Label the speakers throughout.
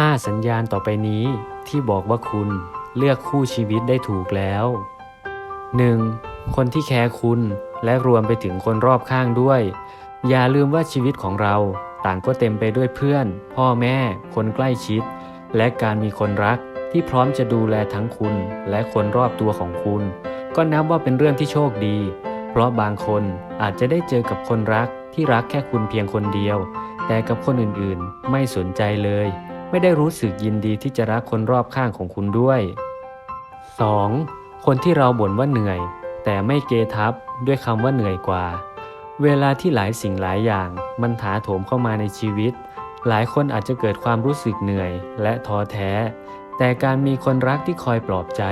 Speaker 1: 5 สัญญาณต่อไปนี้ที่บอกว่าคุณเลือกคู่ชีวิตได้ถูกแล้ว 1. คนที่แคร์คุณและรวมไปถึงคนรอบข้างด้วย อย่าลืมว่าชีวิตของเราต่างก็เต็มไปด้วยเพื่อน พ่อแม่ คนใกล้ชิด และการมีคนรักที่พร้อมจะดูแลทั้งคุณและคนรอบตัวของคุณ ก็นับว่าเป็นเรื่องที่โชคดี เพราะบางคนอาจจะได้เจอกับคนรักที่รักแค่คุณเพียงคนเดียว แต่กับคนอื่นๆ ไม่สนใจเลย ไม่ได้รู้สึกยินดีที่จะรักคนรอบข้างของคุณด้วย 2. คนที่เราบ่นว่าเหนื่อย แต่ไม่เกทับด้วยคำว่าเหนื่อยกว่า เวลาที่หลายสิ่งหลายอย่าง มันถาโถมเข้ามาในชีวิต หลายคนอาจจะเกิดความรู้สึกเหนื่อยและท้อแท้ แต่การมีคนรักที่คอยปลอบใจ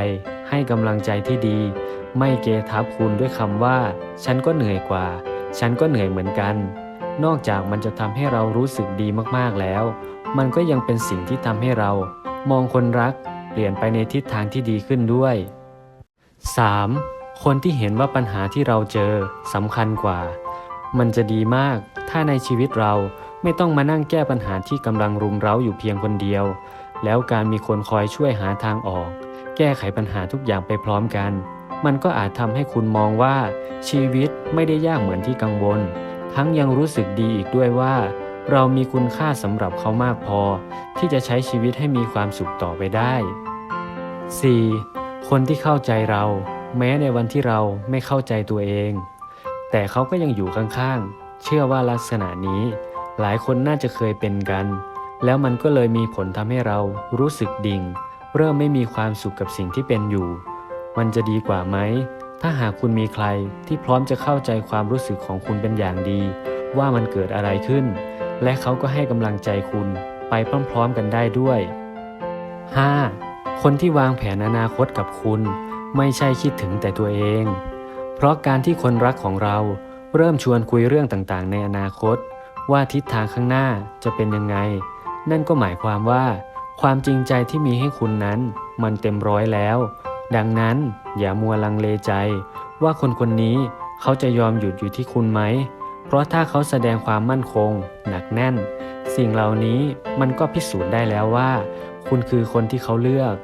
Speaker 1: ให้กำลังใจที่ดี ไม่เกทับคุณด้วยคำว่า ฉันก็เหนื่อยกว่า ฉันก็เหนื่อยเหมือนกัน นอกจากมันจะทำให้เรารู้สึกดีมากๆแล้ว มันก็ยังเป็นสิ่งที่ทำให้เรามองคนรักเปลี่ยนไปในทิศทางที่ดีขึ้นด้วย 3. คนที่เห็นว่าปัญหาที่เราเจอสำคัญกว่า มันจะดีมาก ถ้าในชีวิตเราไม่ต้องมานั่งแก้ปัญหาที่กำลังรุมเร้าอยู่เพียงคนเดียว แล้วการมีคนคอยช่วยหาทางออก แก้ไขปัญหาทุกอย่างไปพร้อมกัน มันก็อาจทำให้คุณมองว่า ชีวิตไม่ได้ยากเหมือนที่กังวล ทั้งยังรู้สึกดีอีกด้วยว่า เรามีคุณค่าสำหรับเขามากพอ ที่จะใช้ชีวิตให้มีความสุขต่อไปได้ 4. คนที่เข้าใจเรา แม้ในวันที่เราไม่เข้าใจตัวเอง แต่เขาก็ยังอยู่ข้างๆ เชื่อว่าลักษณะนี้ หลายคนน่าจะเคยเป็นกัน แล้วมันก็เลยมีผลทำให้เรารู้สึกดิ่ง เริ่มไม่มีความสุขกับสิ่งที่เป็นอยู่ มันจะดีกว่าไหมถ้าหากคุณมีใครที่พร้อมจะเข้าใจความรู้สึกของคุณเป็นอย่างดี ว่ามันเกิดอะไรขึ้น และเขาก็ให้กำลังใจคุณไปพร้อมๆกันได้ด้วย 5. คนที่วางแผนอนาคตกับคุณ ไม่ใช่คิดถึงแต่ตัวเอง เพราะการที่คนรักของเราเริ่มชวนคุยเรื่องต่างๆ ในอนาคต ว่าทิศทางข้างหน้าจะเป็นยังไง นั่นก็หมายความว่า ความจริงใจที่มีให้คุณนั้น มันเต็มร้อยแล้ว ดังนั้นอย่ามัวลังเลใจ ว่าคนคนนี้เขาจะยอมหยุดอยู่ที่คุณไหม เพราะถ้าเขาแสดงความมั่นคง หนักแน่น สิ่งเหล่านี้มันก็พิสูจน์ได้แล้วว่า คุณคือคนที่เขาเลือก